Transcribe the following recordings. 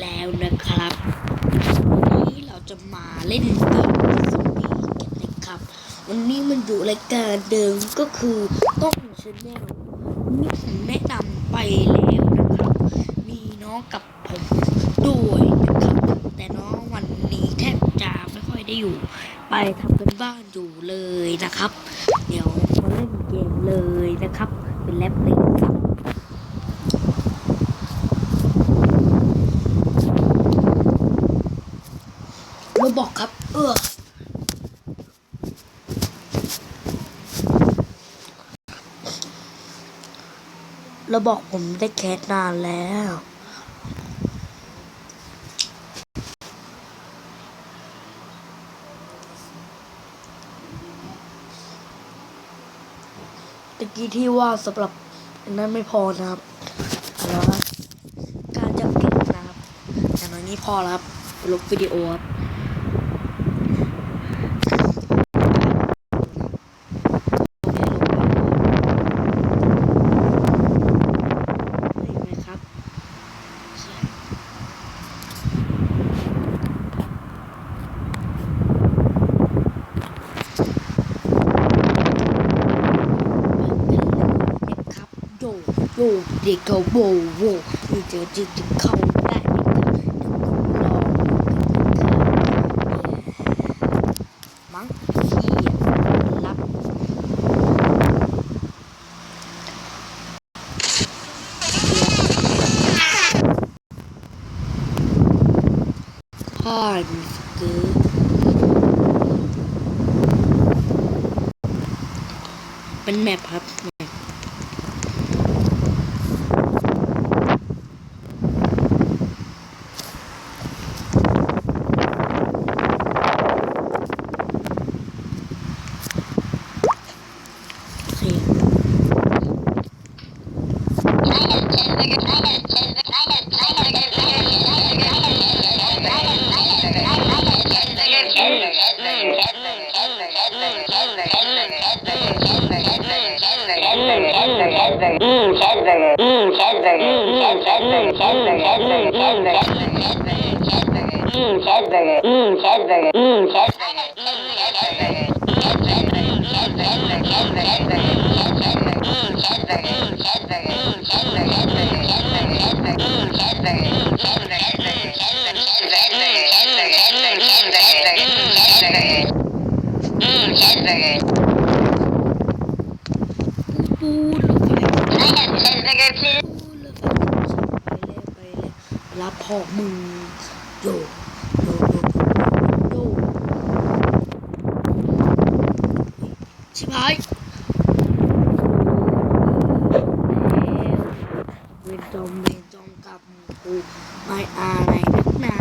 แล้วนะครับวันนี้เราจะมาเล่นเกมซอมบี้กันนะครับ วันนี้มันอยู่รายการเดิมก็คือต้องชแนลนี่ผมแนะนำไปแล้วนะครับ มีน้องกับผมด้วยนะครับแต่น้องวันนี้แทบจะไม่ค่อยได้อยู่ ไปทำกันบ้านอยู่เลยนะครับ เดี๋ยวมาเล่นเกมเลยนะครับ เป็นแลปเลยครับ บอกครับ เออเราบอกผมได้แคสนานแล้ว ตะกี้ที่ว่าสำหรับนั้นไม่พอนะครับแล้วการจะเก็บนะครับแต่ตอนนี้พอแล้วครับลบวิดีโอครับ เห็นไหมครับใช่ครับโย โยเด็กเขาโบโวมีเจอจึงจะเข้าได้รอมั้งที่รับผ่านสเกิร์ตเป็นแมปครับ Mm, cheeseburger. Mm, cheeseburger. Mm, cheeseburger. รับพ่อมึงโยโยโยโยชิบหายแล้วเวนจอมเวนจอมกับกูไม่อะไรนักหนา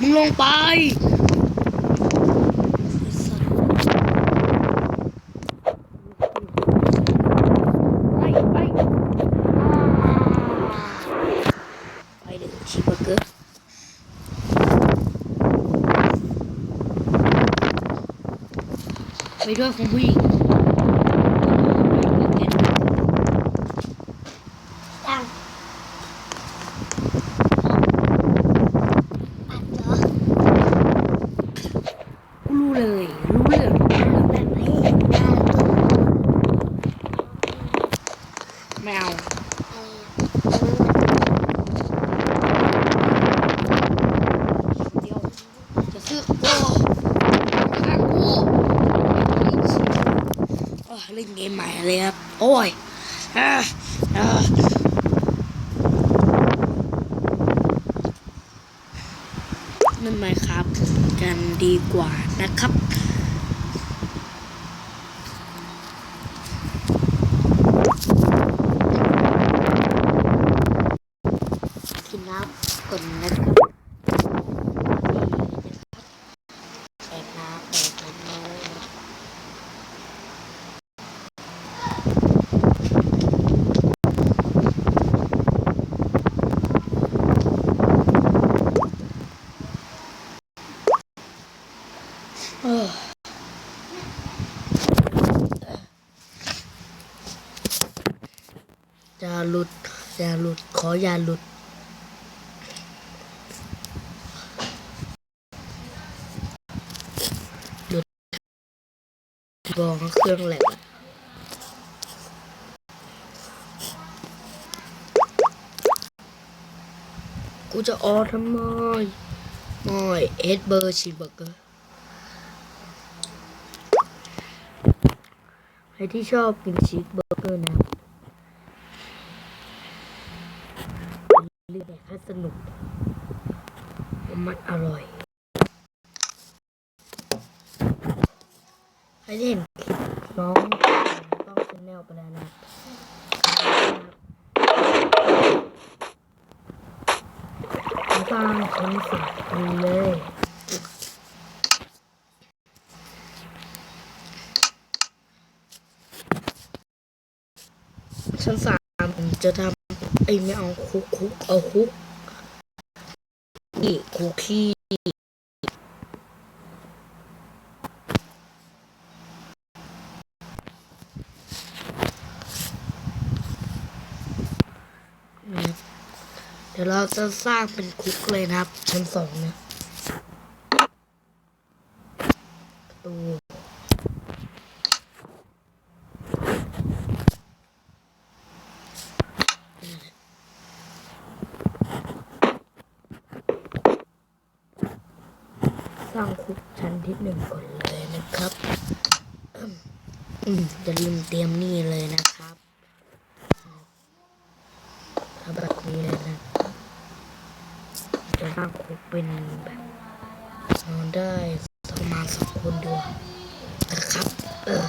มึงลงไปไอ้สัสไปไปอ่าไปเลยชิบะเกอร์ ไปด้วยคุณผู้หญิงตั้ง กูรู้เลย รู้เรื่องรู้เรื่องแบบนี้ไม่เอาเดี๋ยวจะซื้อโอ้ขากูโอ้เล่นเกมใหม่เลยครับ โอ้ย นั่นไหมครับกันดีกว่านะครับ กินน้ำก่อนนะครับแอบน้ำแอบน้ำ เอออย่า หลุด อย่าหลุด ขออย่าหลุด หลุดบอกว่าเครื่องแหลกอะกูจะออทำไมไม่เอสเบอร์ชีสเบอร์เกอร์ใครที่ชอบกินชีสเบอร์เกอร์นะ เรียกแค่สนุกมันอร่อยใครที่เห็นคลิปน้องต้องชแนลไปแล้วนะสร้างชั้นสามเลยชั้นสามผมจะทำ ไอ้ไม่เอาคุกคุกเอาคุกนี่คุกขี้เดี๋ยวเราจะสร้างเป็นคุกเลยนะครับ ชั้นสองนะประตู สร้างคุกชั้ นที่หนึ่งก่อนเลยนะครับอืมอย่าลืมเตรียมนี่เลยนะครับทำแบบนี้เลยนะจะสร้างคุกเป็นแบบนอนได้ประมาณสองคนด้วยนะครับ เออ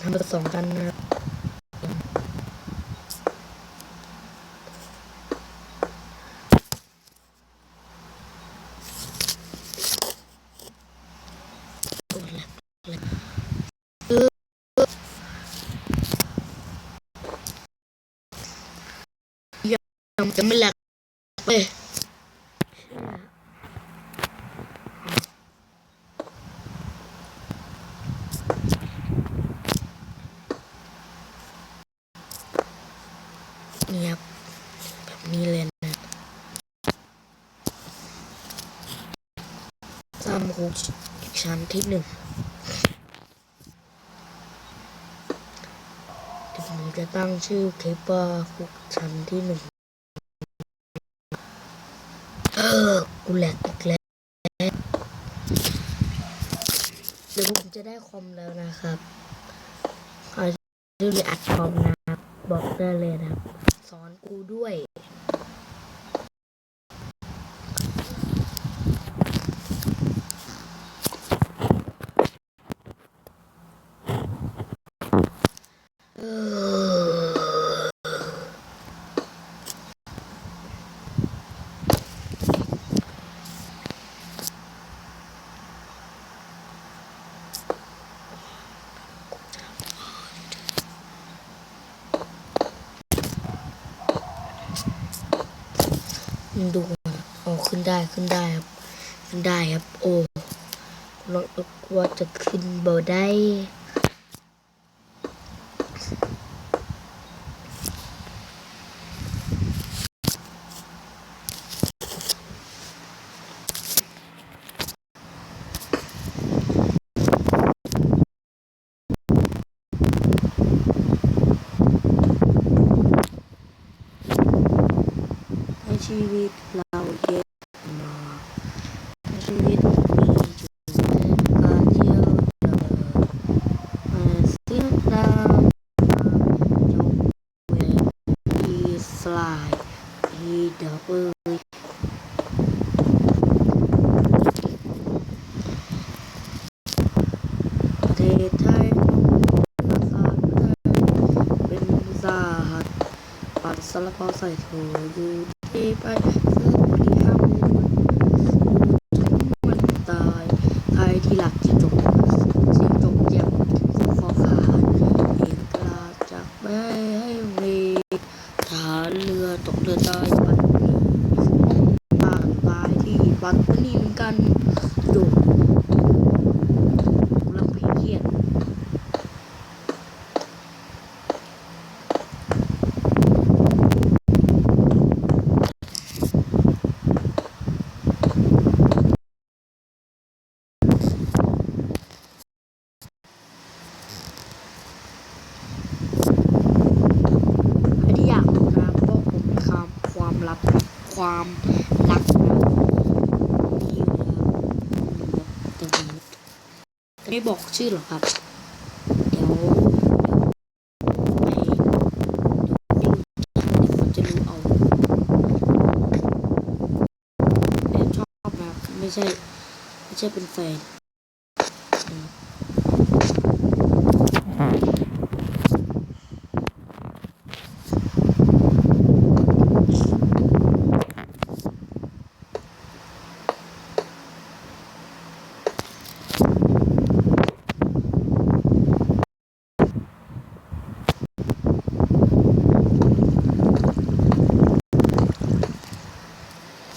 ทำไปสองกันนะครับ โอ้แหลกแหลกเออยัง จะไม่แหลกเลยนี่ครับแบบนี้เลยนะสร้างคุกอีกชั้นที่หนึ่งเดี๋ยวผมจะตั้งชื่อคลิปว่าคุกชั้นที่หนึ่งเออ กูแหลกอีกแล้ว เดี๋ยว ผมจะได้คอมแล้วนะครับใครที่มีอัดคอมนะบบอกได้เลยนะครับ สอนกูด้วย ดูนะโอ้ขึ้นได้ขึ้นได้ครับ ขึ้นได้ครับ โอ้ลองว่าจะขึ้นบ่ได้ ให้ชีวิตเราเย็นมาให้ชีวิตมีจุดการเที่ยวเดินมาเสียดายจงเวทีสลายทีเดบเบิลประเทศไทยภาษาไทยเป็นภาษาหัด ปัดสลับเอาใส่โถอยู่ที่ไปซื้อที่ห้ามูลมันตายใครที่หลักที่จบสิ่งจบเจ็บขอขาดเอกลาจากแม่ให้เวทา ความรักนะนี่อยู่นะครับตรงนี้ไม่บอกชื่อหรอกครับ เดี๋ยวไปดูจะรู้เอาแอบชอบนะครับไม่ใช่ ไม่ใช่เป็นแฟนอืม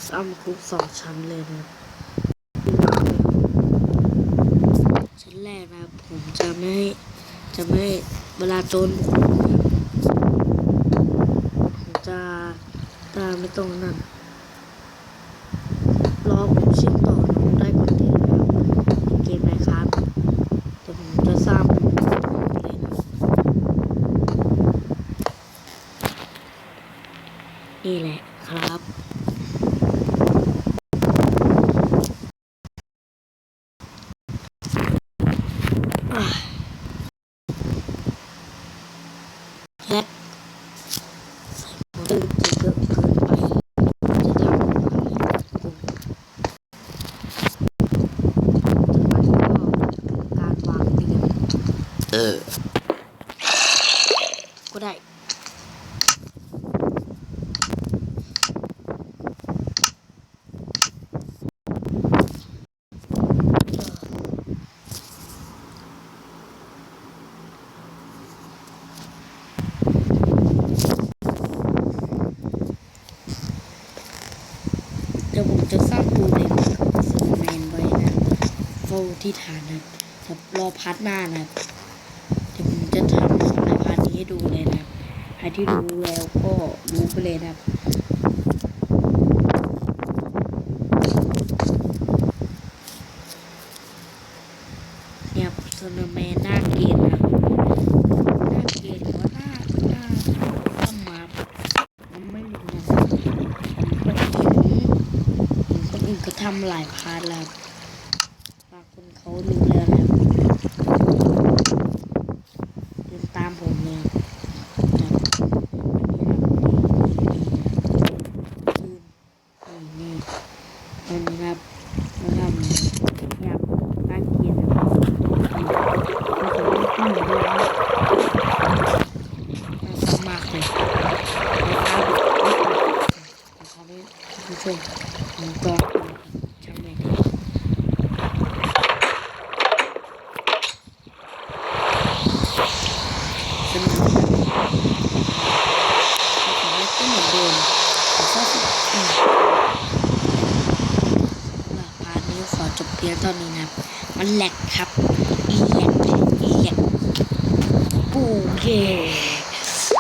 ซ้ำคุก สองชั้นเลยนะชั้นแรกนะผมจะไม่ จะไม่เวลาโจรบุกรุกเนี่ยผมจะตาไม่ต้องนั่นรอผมชื่อมต่อน้องได้คอนเทนต์นะครับในเกมไหมครับเดี๋ยวผมจะสร้างเป็นเลยนะนี่แหละครับ อะและใส่หมูตึงจะเยอะเกินไป จะทำอะไรกูจากนั้นก็การวางเตียง เออก็ได้เดี๋ยวผมจะสร้างปูเหล็กสโนว์แมนไว้นะเฝ้าที่ฐานนะจะรอพาร์ทหน้านะครับ จะทำในพาร์ทนี้ให้ดูเลยนะใครที่รู้แล้วก็รู้ไปเลยนะเนี่ยสโนว์แมนน้าเกลียดนะน้าเกลียดหรือว่าหน้าหน้าซ้ำมาผมไม่รู้นะผมก็เห็นคนอื่นก็ทำหลายพาร์ทแล้วบางคนเขารู้แล้วนะเดินตามผมเลยครับอันนี้ครับนี่นี่ครับเราทำเนี่ยครับน่าเกลียดนะครับเราจะไม่ขึ้นมาด้วยนะน่าชอบมากเลยนะครับ นะครับท่านผู้ชมผมก็ช่างแม่งสนุกสนุกก็เหมือนเดิมแต่ก็สุดอืมาพาร์ทนี้ขอจบเพียงเท่านี้นะมันแหลกครับอีแหลกอีแหลกปูเย่